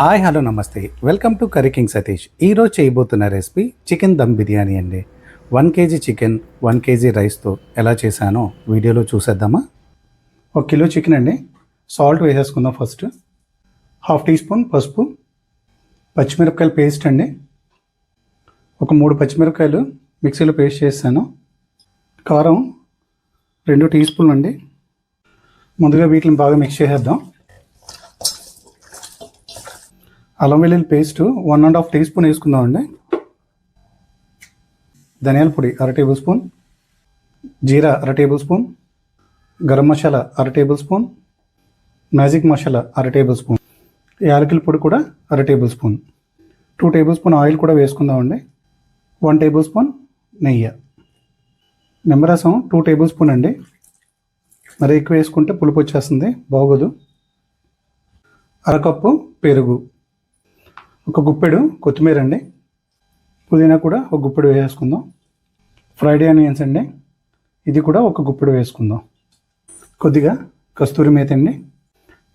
Hi hello namaste. Welcome to curry king Satish. ఈరోజు చేయబోతున్న recipe chicken dum biryani అండి. One KG chicken one KG రైస్తో ఎలా చేశానో వీడియోలో చూసేద్దామా? ఒక కిలో చికెన్ అండి. సాల్ట్ వేసేసుకుందాం ఫస్ట్. హాఫ్ టీ స్పూన్ పసుపు. పచ్చిమిరపకాయల పేస్ట్ అండి. ఒక మూడు పచ్చిమిరపకాయలు మిక్సీలో పేస్ట్ చేశాను కారం రెండు టీ స్పూన్లు అండి. ముందుగా వీటిని బాగా మిక్స్ చేసేద్దాం. అల్లం వెల్లుల్లి paste one and half teaspoon వేసుకుందామండి. ధనియాల పొడి అర టేబుల్ స్పూన్. జీరా అర టేబుల్ స్పూన్. గరం మసాలా అర టేబుల్ స్పూన్. మ్యాజిక్ మసాలా అర టేబుల్ స్పూన్. యాలకుల పొడి కూడా అర tablespoon. Two tablespoon oil కూడా వేసుకుందామండి. వన్ టేబుల్ స్పూన్ నెయ్యి. నిమ్మరసం టూ టేబుల్ స్పూన్ అండి. మరి ఎక్కువ వేసుకుంటే పులుపు వచ్చేస్తుంది బాగోదు. అరకప్పు పెరుగు. ఒక గుప్పెడు కొత్తిమీర అండి. పుదీనా కూడా ఒక గుప్పెడు వేసుకుందాం ఫ్రైడ్ ఆనియన్స్ అండి. ఇది కూడా ఒక గుప్పెడు వేసుకుందాం. కొద్దిగా కస్తూరి మేత అండి.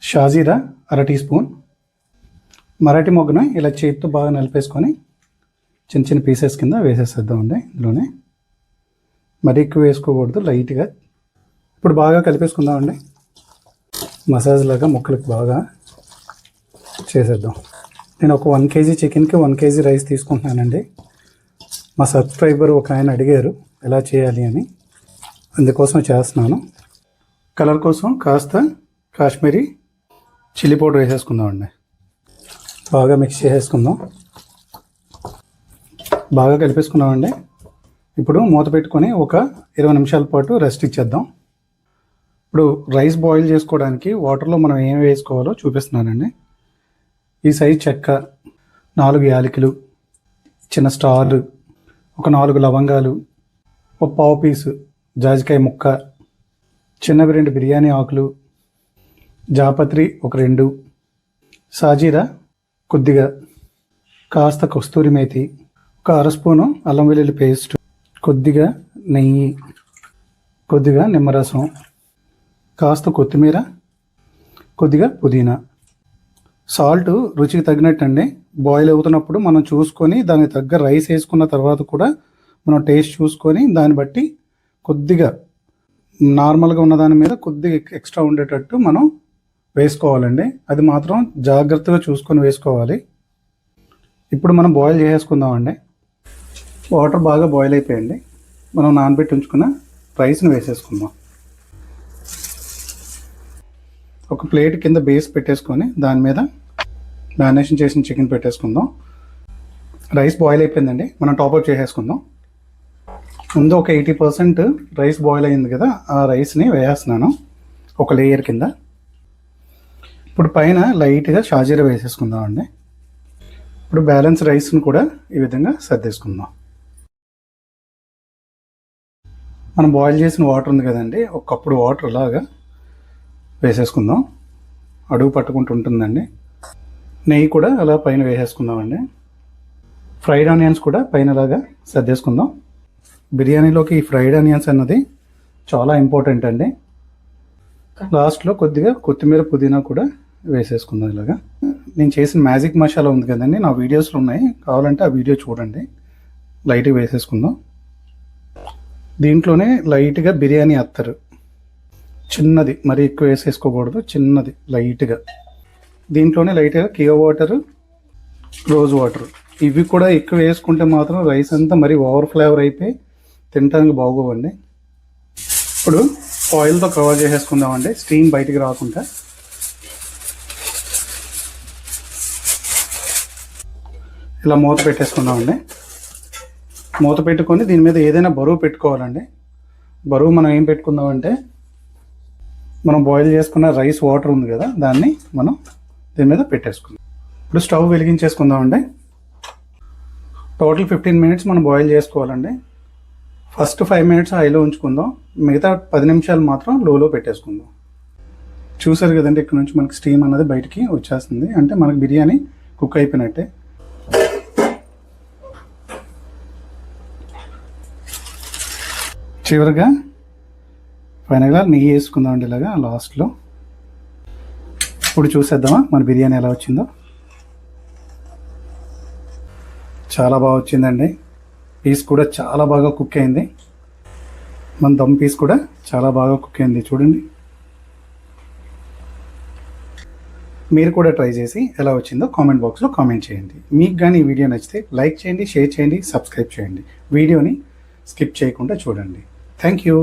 షాజీరా అర టీ స్పూన్. మరాఠీ మొగ్గను ఇలా చేతితో బాగా నలిపేసుకొని చిన్న చిన్న పీసెస్ కింద వేసేసేద్దామండి ఇందులోనే. మరీ ఎక్కువ వేసుకోకూడదు లైట్గా. ఇప్పుడు బాగా కలిపేసుకుందామండి మసాజ్ లాగా ముక్కలకు బాగా చేసేద్దాం. నేను ఒక వన్ కేజీ చికెన్కి వన్ కేజీ రైస్ తీసుకుంటున్నానండి. మా సబ్స్క్రైబర్ ఒక ఆయన అడిగారు ఎలా చేయాలి అని. అందుకోసం చేస్తున్నాను. కలర్ కోసం కాస్త కాశ్మీరీ చిల్లీ పౌడర్ వేసేసుకుందామండి. బాగా మిక్స్ చేసేసుకుందాం. బాగా కలిపేసుకున్నామండి ఇప్పుడు మూత పెట్టుకొని ఒక ఇరవై నిమిషాల పాటు రెస్ట్ ఇచ్చేద్దాం. ఇప్పుడు రైస్ బాయిల్ చేసుకోవడానికి వాటర్లో మనం ఏం వేసుకోవాలో చూపిస్తున్నానండి. ఈ చెక్క నాలుగు యాలకులు చిన్న స్టార్ ఒక నాలుగు లవంగాలు ఒక పావు పీసు జాజికాయ ముక్క చిన్నవి రెండు బిర్యానీ ఆకులు జాపత్రి ఒక రెండు సాజీరా కొద్దిగా కాస్త కస్తూరి మేతి ఒక అర స్పూను అల్లం వెల్లుల్లి పేస్ట్ కొద్దిగా నెయ్యి కొద్దిగా నిమ్మరసం కాస్త కొత్తిమీర కొద్దిగా పుదీనా. సాల్ట్ రుచికి తగినట్టు అండి బాయిల్ అవుతున్నప్పుడు మనం చూసుకొని దానికి తగ్గ రైస్ వేసుకున్న తర్వాత కూడా మనం టేస్ట్ చూసుకొని దాన్ని బట్టి కొద్దిగా నార్మల్గా ఉన్న దాని మీద కొద్దిగా ఎక్స్ట్రా ఉండేటట్టు మనం వేసుకోవాలండి. అది మాత్రం జాగ్రత్తగా చూసుకొని వేసుకోవాలి. ఇప్పుడు మనం బాయిల్ చేసేసుకుందామండి. వాటర్ బాగా బాయిల్ అయిపోయండి మనం నానబెట్టి ఉంచుకున్న రైస్ని వేసేసుకుందాం. ఒక ప్లేట్ కింద బేస్ పెట్టేసుకొని దాని మీద మ్యారినేషన్ చేసిన చికెన్ పెట్టేసుకుందాం. రైస్ బాయిల్ అయిపోయిందండి. మనం టాప్అప్ చేసేసుకుందాం. ముందు ఒక ఎయిటీ పర్సెంట్ రైస్ బాయిల్ అయింది కదా ఆ రైస్ని వేసేస్తున్నాను ఒక లేయర్ కింద. ఇప్పుడు పైన లైట్గా షాజీరా వేసేసుకుందాం అండి. ఇప్పుడు బ్యాలెన్స్ రైస్ని కూడా ఈ విధంగా సర్దేసుకుందాం. మనం బాయిల్ చేసిన వాటర్ ఉంది కదండి ఒక కప్పుడు వాటర్ లాగా వేసేసుకుందాం. అడుగు పట్టుకుంటూ ఉంటుందండి. నెయ్యి కూడా అలా పైన వేసేసుకుందామండి. ఫ్రైడ్ ఆనియన్స్ కూడా పైన లాగా సర్దేసుకుందాం. బిర్యానీలోకి ఈ ఫ్రైడ్ ఆనియన్స్ అన్నది చాలా ఇంపార్టెంట్ అండి. లాస్ట్లో కొద్దిగా కొత్తిమీర పుదీనా కూడా వేసేసుకుందాం ఇలాగా. నేను చేసిన మ్యాజిక్ మసాలా ఉంది కదండి నా వీడియోస్లో ఉన్నాయి. కావాలంటే ఆ వీడియో చూడండి. లైట్గా వేసేసుకుందాం. దీంట్లోనే లైట్గా బిర్యానీ అత్తరు. చిన్నది మరీ ఎక్కువ వేసేసుకోకూడదు చిన్నది లైట్గా. దీంట్లోనే లైట్గా కియో వాటర్ రోజ్ వాటర్. ఇవి కూడా ఎక్కువ వేసుకుంటే మాత్రం రైస్ అంతా మరి ఓవర్ ఫ్లేవర్ అయిపోయి తినడానికి బాగోవండి. ఇప్పుడు ఆయిల్తో కవర్ చేసేసుకుందామండి స్టీమ్ బయటికి రాకుండా. ఇలా మూత పెట్టేసుకుందామండి. మూత పెట్టుకొని దీని మీద ఏదైనా బరువు పెట్టుకోవాలండి. బరువు మనం ఏం పెట్టుకుందామంటే మనం బాయిల్ చేసుకున్న రైస్ వాటర్ ఉంది కదా దాన్ని మనం దీని మీద పెట్టేసుకుందాం. ఇప్పుడు స్టవ్ వెలిగించేసుకుందామండి. టోటల్ ఫిఫ్టీన్ మినిట్స్ మనం బాయిల్ చేసుకోవాలండి. ఫస్ట్ ఫైవ్ మినిట్స్ హైలో ఉంచుకుందాం. మిగతా పది నిమిషాలు మాత్రం లోలో పెట్టేసుకుందాం. చూసారు కదండి ఇక్కడ నుంచి మనకి స్టీమ్ అన్నది బయటికి వచ్చేస్తుంది. అంటే మనకి బిర్యానీ కుక్ అయిపోయినట్టే. చివరిగా ఫైనల్గా నెయ్యి వేసుకుందాం అండి ఇలాగా లాస్ట్లో ఇప్పుడు చూసేద్దామా మన బిర్యానీ ఎలా వచ్చిందో. చాలా బాగా వచ్చిందండి. పీస్ కూడా చాలా బాగా కుక్ అయింది. మన దమ్ పీస్ కూడా చాలా బాగా కుక్ అయింది చూడండి. మీరు కూడా ట్రై చేసి ఎలా వచ్చిందో కామెంట్ బాక్స్లో కామెంట్ చేయండి. మీకు కానీ ఈ వీడియో నచ్చితే లైక్ చేయండి షేర్ చేయండి సబ్స్క్రైబ్ చేయండి. వీడియోని స్కిప్ చేయకుండా చూడండి. Thank you